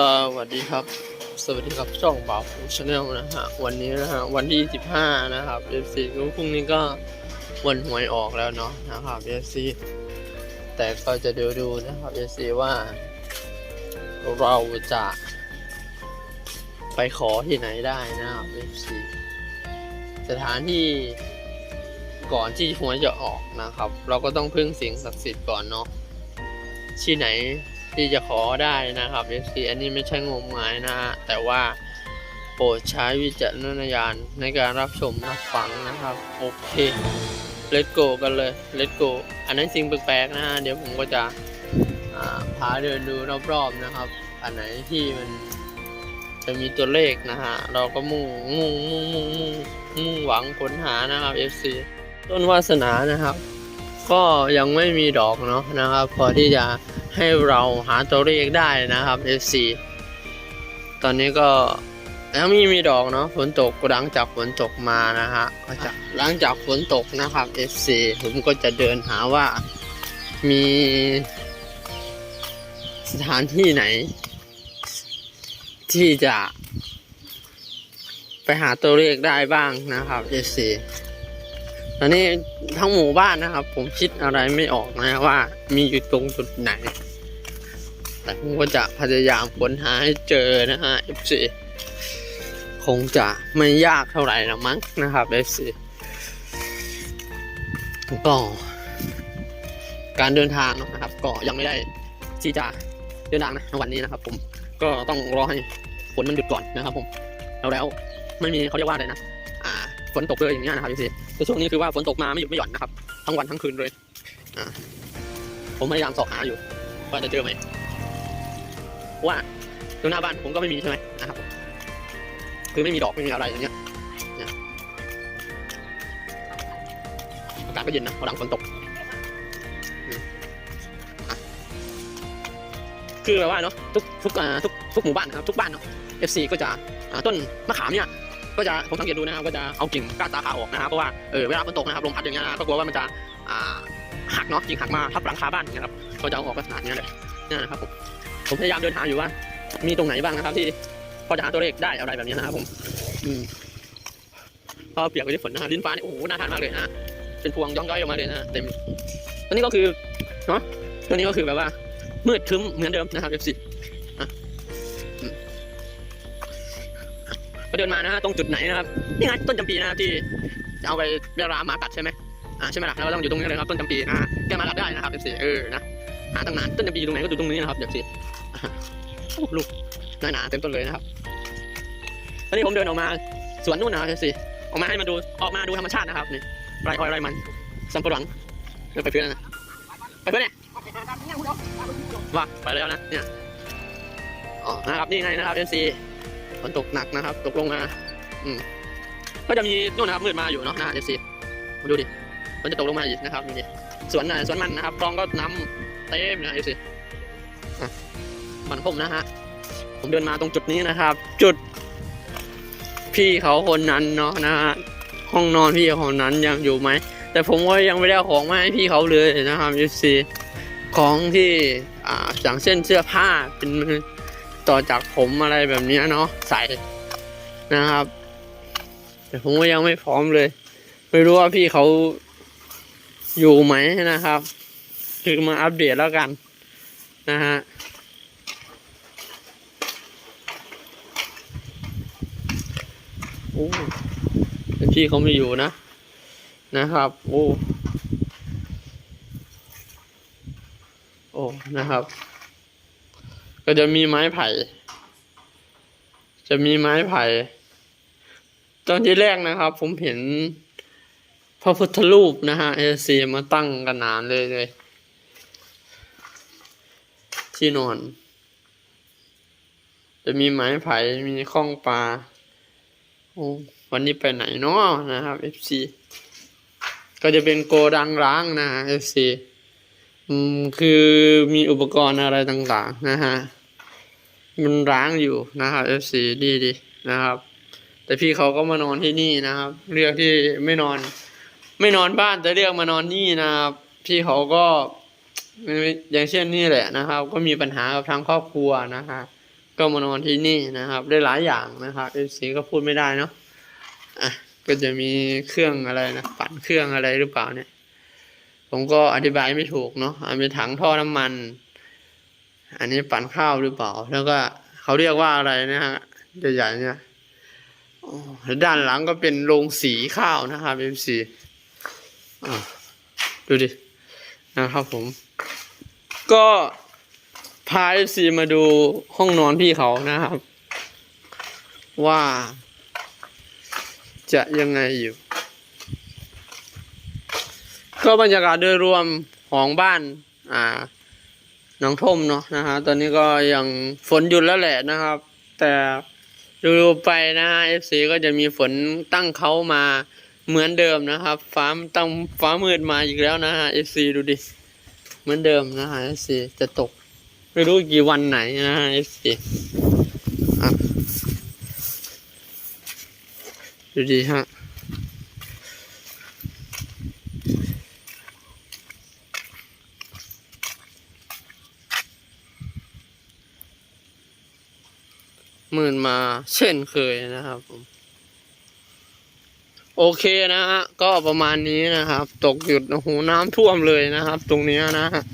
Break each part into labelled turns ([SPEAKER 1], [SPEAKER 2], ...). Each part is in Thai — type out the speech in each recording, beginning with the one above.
[SPEAKER 1] สวัสดีครับ สวัสดีครับช่องบ่าวฟูชาแนลนะฮะวันนี้นะฮะวันที่15นะครับ FC ก็พรุ่งนี้ก็วันหวยออกแล้วเนาะนะครับ FC แต่ก็จะดูดูนะครับ FC ว่า เราจะไปขอที่ไหนได้นะครับ FC สถานที่ก่อนที่หวยจะออกนะครับ เราก็ต้องพึ่งสิ่งศักดิ์สิทธิ์ก่อนเนาะที่ไหน ที่จะขอได้นะครับ FC อันนี้ไม่ใช่งมงายนะฮะแต่ว่าโปรดใช้วิจารณญาณในการรับชมรับฟังนะครับ โอเคเลตโกกันเลยเลตโกอันนั้นสิ่งแปลกๆนะฮะเดี๋ยวผมก็จะพาเดินดูรอบๆนะครับ อันไหนที่มันจะมีตัวเลขนะฮะ เราก็มุ่งมุ่งมุ่งมุ่งมุ่งมุ่งหวังค้นหานะครับ FC ต้นวาสนานะครับ ก็ยังไม่มีดอกเนาะนะครับ พอที่จะ ให้เราหาตัวเลขได้นะครับ FC ตอนนี้ก็ยังม่มีดอกเนาะฝนตกหลังจากฝนตกมานะฮะก็จะหลังจากฝนตกนะครับ FC ผมก็จะเดินหาว่ามีสถานที่ไหน ที่จะ ไปหาตัวเลขได้บ้างนะครับ FC ตอนนี้ทั้งหมู่บ้านนะครับ ผมคิดอะไรไม่ออกนะว่ามีอยู่ตรงจุดไหน แต่ผมก็จะพยายามค้นหาให้เจอนะฮะ FC คงจะไม่ยากเท่าไหร่นะมั้งนะครับ FC ก็การเดินทางนะครับ ก็ยังไม่ได้ที่จะเดินทางนะวันนี้นะครับ ผมก็ต้องรอให้ฝนมันหยุดก่อนนะครับ ผมแล้วแล้วไม่มีเขาเรียกว่าอะไรนะอ่าฝนตกเลยอย่างเงี้ยนะครับ FC แต่ช่วงนี้คือว่าฝนตกมาไม่หยุดไม่หย่อนนะครับ ทั้งวันทั้งคืนเลยอ่าผมพยายามสอบหาอยู่ว่าจะเจอไหม ว่าตรงหน้าบ้านผมก็ไม่มีใช่ไหมนะครับคือไม่มีดอกไม่มีอะไรอย่างเงี้ยอากาศก็เย็นนะพอหลังฝนตก คือแบบว่าเนาะทุกทุกอ่าทุกทุกหมู่บ้านนะครับทุกบ้านเนาะ FC ก็จะต้นมะขามเนี่ยก็จะผมสังเกตดูนะครับก็จะเอากิ่งก้านสาขาออกนะครับเพราะว่าเออเวลาฝนตกนะครับลมพัดอย่างเงี้ยนะก็กลัวว่ามันจะหักเนาะกิ่งหักมาทับหลังคาบ้านอย่างเงี้ยครับก็จะเอาออกลักษณะนี้เลยนี่ยนะครับผม ผมพยายามเดินหาอยู่ว่า มีตรงไหนบ้างนะครับ ที่พอจะหาตัวเลขได้อะไรแบบนี้นะครับผมอืมพอเปียกไปด้วยฝนนะฮะลิ้นฟ้านี่โอ้โหน่าทานมากเลยนะเป็นพวงย่องย่อยออกมาเลยนะเต็มตัวนี้ก็คือเนาะตัวนี้ก็คือแบบว่า มืดครึ้มเหมือนเดิมนะครับ FC ก็เดินมานะฮะตรงจุดไหนนะครับนี่ไงต้นจำปีนะครับที่จะเอาไปเวลาหมากัดใช่ไหมอ่าใช่ไหมล่ะเราก็ต้องอยู่ตรงนี้เลยครับต้นจำปีนะแกหมากัดได้นะครับเดี๋ยวสิเออนะหาตั้งนานต้นจำปีอยู่ตรงไหนก็อยู่ตรงนี้นะครับเดี๋ยวสิอ่าโอ้ ลูกหนาหนาๆเต็มต้นเลยนะครับตอนนี้ผมเดินออกมาสวนนู่นนะครับเดี๋ยวสิออกมาให้มาดูออกมาดูธรรมชาตินะครับนี่ไรอ้อยไรมันสัมปะหลังเดินไปเพื่อนนะไปเพื่อนเนี่ยว่าไปแล้วนะเนี่ยอ๋อนะครับนี่ไงนะครับเดี๋ยวสิฝนตกหนักนะครับ ตกลงมาอืมก็จะมีนู่นนะครับมืดมาอยู่เนาะนะเอฟซีมาดูดิมันจะตกลงมาอีกนะครับนี่สวนน่ะสวนมันนะครับคลองก็น้ำเต็มนะเอฟซี มันผมนะฮะ ผมเดินมาตรงจุดนี้นะครับ จุด พี่เขาคนนั้นเนาะนะฮะห้องนอนพี่เขาคนนั้นยังอยู่ไหมแต่ผมก็ยังไม่ได้เอาของมาให้พี่เขาเลยนะครับเอฟซีของที่อ่าอย่างเช่นเสื้อผ้าเป็นต่อจากผมอะไรแบบนี้เนาะใส่นะครับ แต่ผมก็ยังไม่พร้อมเลย ไม่รู้ว่าพี่เขาอยู่ไหมนะครับ คือมาอัปเดตแล้วกันนะฮะ อ้แต่พี่เขาไม่อยู่นะ นะครับ โอ้ โอ้ นะครับ ก็จะมีไม้ไผ่ จะมีไม้ไผ่ ตอนที่แรกนะครับ ผมเห็นพระพุทธรูปนะฮะเอซีมาตั้งกันนานเลยเลย ที่นอน จะมีไม้ไผ่ มีข้องปลา วันนี้ไปไหนเนาะนะครับ FC ก็จะเป็นโกดังร้างนะฮะ FC อืมคือมีอุปกรณ์อะไรต่างๆนะฮะมันร้างอยู่นะครับ FC ดีดีนะครับ แต่พี่เขาก็มานอนที่นี่นะครับ เลือกที่ไม่นอน ไม่นอนบ้านแต่เลือกมานอนนี่นะครับ พี่เขาก็อย่างเช่นนี่แหละนะครับ ก็มีปัญหากับทางครอบครัวนะฮะ ก็มานอนที่นี่นะครับ ได้หลายอย่างนะครับเอฟซีก็พูดไม่ได้เนาะอะก็จะมีเครื่องอะไรนะปั่นเครื่องอะไรหรือเปล่าเนี่ย ผมก็อธิบายไม่ถูกเนาะอันเป็นถังท่อน้ำมัน อันนี้ปั่นข้าวหรือเปล่า แล้วก็เขาเรียกว่าอะไรนะฮะใหญ่ๆเนี่ยด้านหลังก็เป็นโรงสีข้าวนะครับเอฟซีดูดินะครับผม ก็ พาเอฟซีมาดูห้องนอนพี่เขานะครับ ว่า จะยังไงอยู่ ก็บรรยากาศโดยรวมของบ้าน อ่าน้องท่มเนาะนะฮะตอนนี้ก็ยังฝนหยุดแล้วแหละนะครับ แต่ดูไปนะฮะ FC ก็จะมีฝนตั้งเขามาเหมือนเดิมนะครับ ฟ้าตั้งฟ้ามืดมาอีกแล้วนะฮะ FC ดูดิ เหมือนเดิมนะฮะ FC จะตก ไม่รู้กี่วันไหนนะฮะ FC อะดูดีฮะหมื่นมาเช่นเคยนะครับผมโอเคนะฮะก็ประมาณนี้นะครับ ตกหยุดโอ้โหน้ำท่วมเลยนะครับ ตรงนี้นะฮะ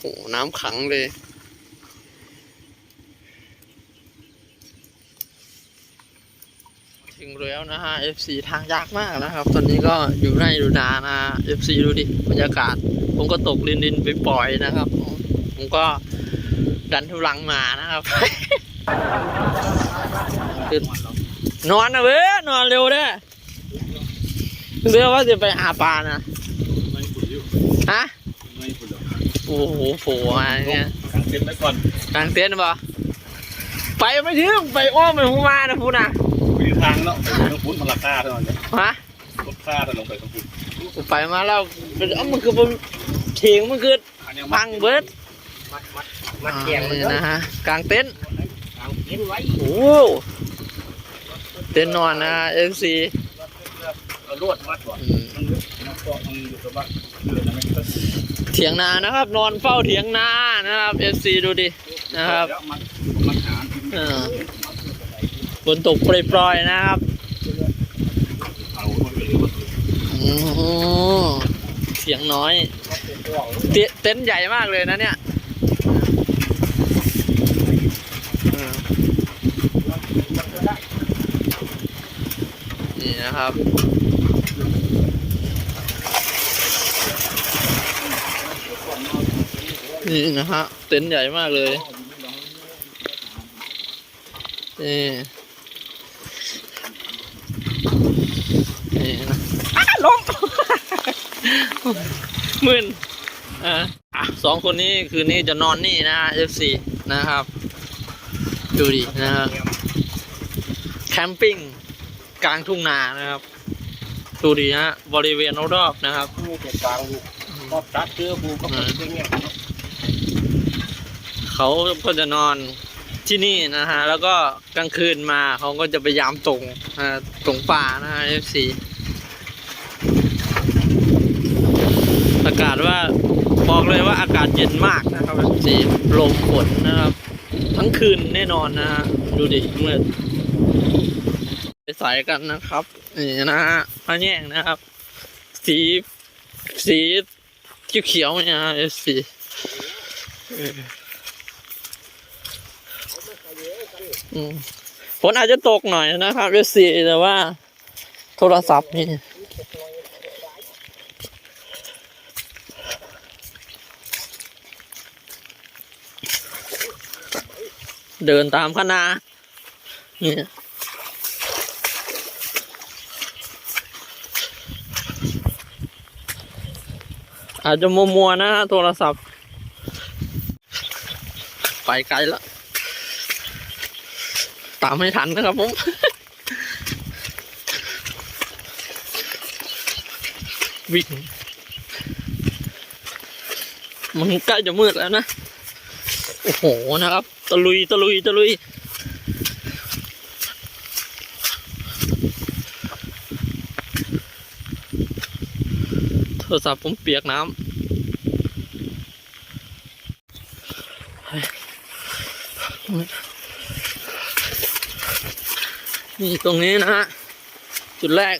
[SPEAKER 1] โอ้โห น้ำขังเลย ถึงแล้วนะฮะ FC ทางยากมากนะครับ ตอนนี้ก็อยู่ไร่ดูนานะ FC ดูดิบรรยากาศ ผมก็ตกดินดินไปปล่อยนะครับ ผมก็ดันทุลังมานะครับนอนนะเว้ยนอนเร็วเด้อเรื่องว่าจะไปหาปลานะ
[SPEAKER 2] ไม่ฝุ่นอยู่
[SPEAKER 1] ฮะ
[SPEAKER 2] ไม่ฝุ่นหร อก
[SPEAKER 1] โอ้โหโผล่มาเนี่ย
[SPEAKER 2] กางเต็นท์ไว้ก่อน
[SPEAKER 1] กลางเต็นท์ปะไปไม่ถึงไปอ้อมไปหูมานะพูนะ
[SPEAKER 2] ไปทางเนาะไปทางฝุ่นพลักค่าเท่านั้นเนี่ย
[SPEAKER 1] ฮะ
[SPEAKER 2] รถค่าจะลงไปทางฝุ่น
[SPEAKER 1] กูไปมาแล้วเป็นเอ้ามันคือผมเถียงมันคือ
[SPEAKER 2] อันยัง
[SPEAKER 1] พังเบิด
[SPEAKER 2] มัดมัด
[SPEAKER 1] อ่านี่นะฮะกลางเต็นท์
[SPEAKER 2] กางเต็นท์ไว้
[SPEAKER 1] โอ้โหเต็นท์นอนนะเอฟซี
[SPEAKER 2] เอาลวดมัดก่อนมันมันก็มัน อยู่กับว่าเดือนนะไม่ก็
[SPEAKER 1] เถียงนานะครับ นอนเฝ้าเถียงนานะครับเอฟซีดูดินะครับ
[SPEAKER 2] แล้วมันมันหา
[SPEAKER 1] เออฝนตกปล่อยๆนะครับ
[SPEAKER 2] เอาไว้เลยว่า
[SPEAKER 1] อืมเสียงน้อยเตเต็นท์ใหญ่มากเลยนะเนี่ยเออนี่นะครับ นี่นะฮะ เต็นท์ใหญ่มากเลยนี่นี่นะอ้าล้มมึนอะอะสองคนนี้คืนนี้จะนอนนี่นะ FC นะครับ ดูดินะครับแคมปิ้งกลางทุ่งนานะครับ ดูดิฮะบริเวณรอบๆนะครับ
[SPEAKER 2] มีแต่กลางอยู่ก็ตัดเชื้อผูก็เป็นอย่างเงี้ย
[SPEAKER 1] เขาก็จะนอนที่นี่นะฮะ แล้วก็กลางคืนมาเขาก็จะพยายามตรงตรงป่านะฮะ FC อากาศว่าบอกเลยว่าอากาศเย็นมากนะครับ FC ลมฝนนะครับ ทั้งคืนแน่นอนนะฮะ ดูดิมืดไปใส่กันนะครับนี่นะฮะพระแยงนะครับ สีสีเขียวๆเนี่ยฮะ FC ออ อืม ฝนอาจจะตกหน่อยนะครับเวสีแต่ว่า โทรศัพท์นี่เดินตามคณะเนี่ยอาจจะมัวๆนะโทรศัพท์ ไปไกลแล้ว ตามไม่ทันนะครับผมวิ่งมันใกล้จะมืดแล้วนะ โอ้โหนะครับ ตะลุยตะลุยตะลุยโทรศัพท์ผมเปียกน้ำ นี่ตรงนี้นะฮะ จุดแรก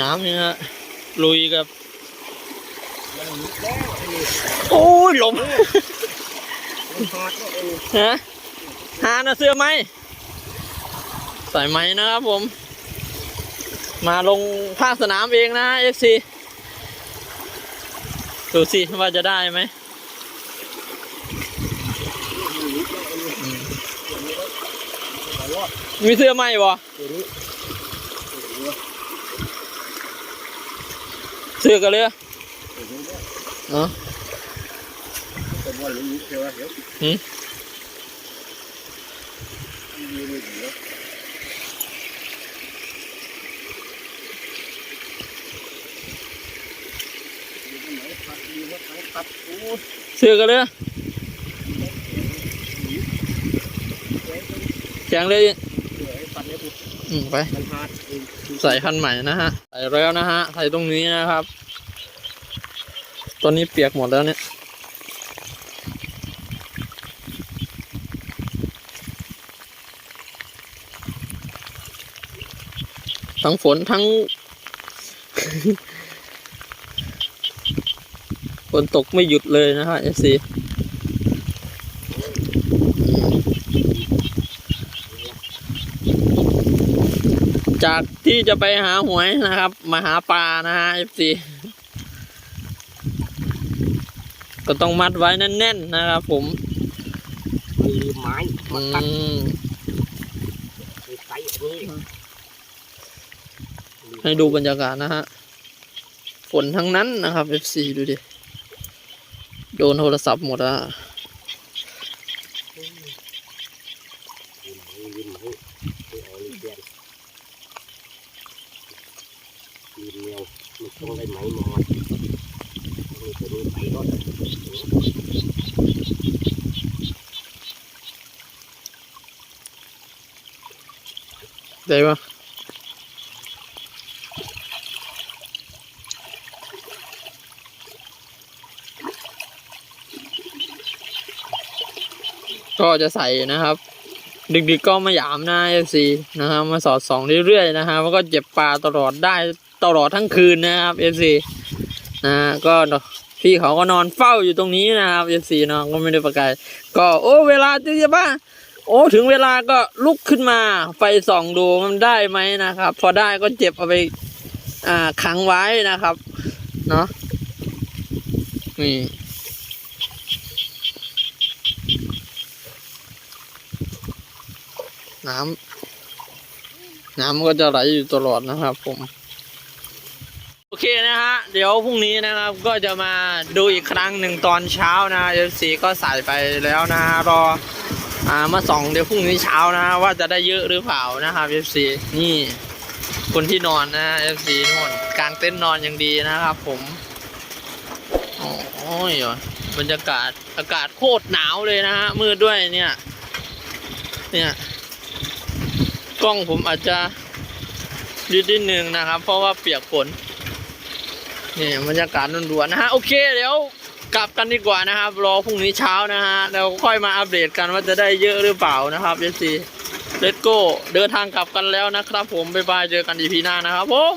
[SPEAKER 1] น้ำเนี่ยฮะ ลุยกับ โอ้ยหลม
[SPEAKER 2] มันฮะ
[SPEAKER 1] ฮะหานะเสื้อไหมใส่ไหมนะครับผม มาลงภาคสนามเองนะเอฟซีดูสิว่าจะได้ไหมอืม มีเสื้อไหมบ่
[SPEAKER 2] ตัวนี้
[SPEAKER 1] เสื้อกันเลย
[SPEAKER 2] ตัวนี้เนี่ย
[SPEAKER 1] เนาะ
[SPEAKER 2] แต่ว่ารู้เชียวว่าเดี๋ยว
[SPEAKER 1] หืม
[SPEAKER 2] มีนี่เดี๋ยวอยู่ตรงไหนพัดดีว่าทั้งพัดโอ้ย
[SPEAKER 1] เสื้อกันเลยแข็งเลย
[SPEAKER 2] ไป
[SPEAKER 1] ใส่คันใหม่นะฮะ ใส่แล้วนะฮะ ใส่ตรงนี้นะครับ ตอนนี้เปียกหมดแล้วเนี่ยทั้งฝนทั้งฝนตกไม่หยุดเลยนะฮะเอซี จากที่จะไปหาหวยนะครับ มาหาปลานะฮะเอฟซีก็ต้องมัดไว้แน่นๆนะครับผม
[SPEAKER 2] มีไม้
[SPEAKER 1] อื
[SPEAKER 2] มาตัด
[SPEAKER 1] ม
[SPEAKER 2] มีไก่อันนี้
[SPEAKER 1] ให้ดูบรรยากาศนะฮะ ฝนทั้งนั้นนะครับ FC ดูดิ โดนโทรศัพท์หมดอะ
[SPEAKER 2] ยืมไม้ยืมไม้ไปเอาลีเดียนยืม เนียวมันต้องได้ไหมมอนมีตัวนี้ไปรถ
[SPEAKER 1] ได้ปะก็จะใส่นะครับ ดึกๆก็มาหยามหน้า FC นะครับมาสอดส่องเรื่อยๆนะฮะมันก็เจ็บปลาตลอดได้ ตลอดทั้งคืนนะครับ FC นะฮะก็พี่เขาก็นอนเฝ้าอยู่ตรงนี้นะครับ FC เนาะก็ไม่ได้ประกายก็โอ้เวลาจะบ้าโอ้ถึงเวลาก็ลุกขึ้นมาไปส่องดูมันได้ไหมนะครับ พอได้ก็เจ็บเอาไปอ่าขังไว้นะครับ เนาะนี่น้ำน้ำก็จะไหลอยู่ตลอดนะครับผม เคนะฮะ เดี๋ยวพรุ่งนี้นะครับก็จะมาดูอีกครั้งหนึ่งตอนเช้านะเอฟซีก็ใส่ไปแล้วนะรออ่ามาส่องเดี๋ยวพรุ่งนี้เช้านะ ว่าจะได้เยอะหรือเปล่านะครับ FC นี่ คนที่นอนนะ FC นู่นกลางเต็นนอนอย่างดีนะครับ ผมโอ้ยบรรยากาศอากาศโคตรหนาวเลยนะฮะมืดด้วยเนี่ย เนี่ยกล้องผมอาจจะยืดนิดนึงนะครับ เพราะว่าเปียกฝน นี่บรรยากาศด่วนๆนะฮะโอเคเดี๋ยวกลับกันดีกว่านะครับรอพรุ่งนี้เช้านะฮะเราค่อยมาอัปเดตกันว่าจะได้เยอะหรือเปล่านะครับเอซีเลตโก้เดินทางกลับกันแล้วนะครับ ผมบ๊ายบายเจอกันอีพีหน้านะครับผม